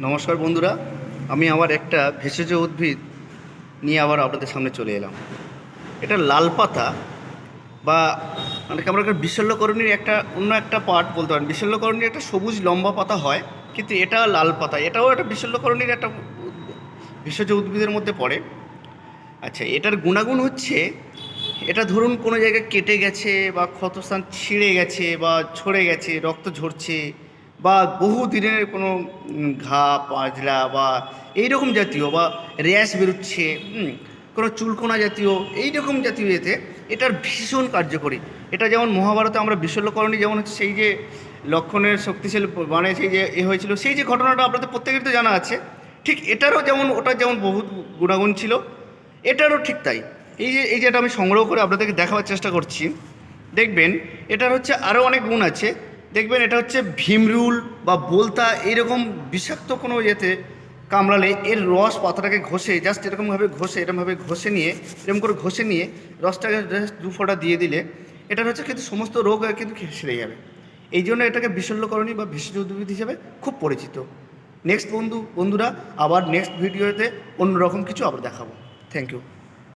নমস্কার বন্ধুরা, আমি আবার একটা ভেষজ উদ্ভিদ নিয়ে আবার আপনাদের সামনে চলে এলাম। এটা লাল পাতা বা অনেকে আমরা বিশল্যকরণীর একটা, অন্য একটা পার্ট বলতে পারেন। বিশল্যকরণীর একটা সবুজ লম্বা পাতা হয়, কিন্তু এটা লাল পাতা। এটাও একটা বিশল্যকরণীর একটা ভেষজ উদ্ভিদের মধ্যে পড়ে। আচ্ছা এটার গুণাগুণ হচ্ছে, এটা ধরুন কোনো জায়গায় কেটে গেছে বা ক্ষতস্থান ছিঁড়ে গেছে বা ছড়ে গেছে, রক্ত ঝরছে বা বহু দিনের কোনো ঘা পাজলা বা এই রকম জাতীয় বা র্যাশ বেরোচ্ছে কোনো চুলকোনা জাতীয় এই রকম জাতীয় এতে এটার ভীষণ কার্যকরী। এটা যেমন মহাভারতে আমরা বিশল্যকরণী যেমন হচ্ছে সেই যে লক্ষণের শক্তিশালী মানে সেই যে এ হয়েছিল, সেই যে ঘটনাটা আপনাদের প্রত্যেকের তো জানা আছে, ঠিক এটারও যেমন ওটার যেমন বহুত গুণাগুণ ছিল, এটারও ঠিক তাই। এই যে, এই যেটা আমি সংগ্রহ করে আপনাদেরকে দেখাবার চেষ্টা করছি, দেখবেন এটার হচ্ছে আরও অনেক গুণ আছে। দেখবেন এটা হচ্ছে ভীমরুল বা বোলতা এরকম বিষাক্ত কোনো ইয়েতে কামড়ালে এর রস পাতাটাকে ঘষে জাস্ট এরকমভাবে ঘষে এরকমভাবে ঘষে নিয়ে, এরকম করে ঘষে নিয়ে রসটাকে জাস্ট দু ফোঁটা দিয়ে দিলে এটার হচ্ছে কিন্তু সমস্ত রোগ কিন্তু সেরে যাবে। এই জন্য এটাকে বিশল্যকরণী বা ভেষজ উদ্ভিদ হিসেবে খুব পরিচিত। নেক্সট বন্ধু, বন্ধুরা, আবার নেক্সট ভিডিওতে অন্যরকম কিছু আবার দেখাবো। Thank you